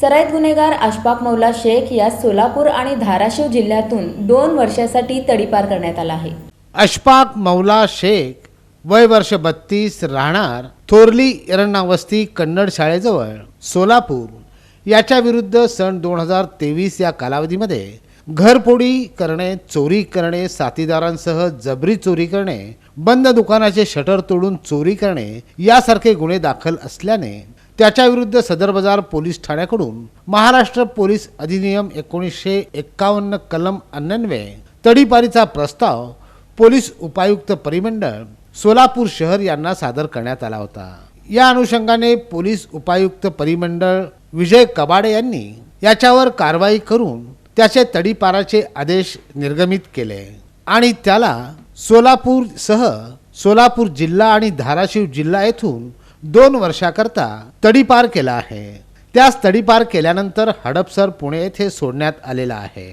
सराईत गुन्हेगार अशफाक मौला शेख यास सोलापूर आणि धाराशिव जिल्ह्यातून दोन वर्षासाठी तडीपार करण्यात आला आहे. अशफाक मौला शेख वय वर्ष बत्तीस राहणार थोरली एरण्णा कन्नड शाळेजवळ सोलापूर. याच्या विरुद्ध सन दोन हजार तेवीस या कालावधीमध्ये घरफोडी करणे चोरी करणे साथीदारांसह जबरी चोरी करणे बंद दुकानाचे शटर तोडून चोरी करणे यासारखे गुन्हे दाखल असल्याने त्याच्या विरुद्ध सदर बाजार पोलीस ठाण्याकडून महाराष्ट्र पोलीस अधिनियम एकोणीसशे एक्कावन्न कलम अन्वये तडीपारीचा प्रस्ताव पोलीस उपायुक्त परिमंडळ सोलापूर शहर यांना सादर करण्यात आला होता. या अनुषंगाने पोलीस उपायुक्त परिमंडळ विजय कबाडे यांनी याच्यावर कारवाई करून त्याचे तडीपाराचे आदेश निर्गमित केले आणि त्याला सोलापूर सह सोलापूर जिल्हा आणि धाराशिव जिल्हा येथून दोन वर्षाकरता तडीपार केला आहे. त्यास तडीपार केल्यानंतर हडपसर पुणे येथे सोडण्यात आलेला आहे.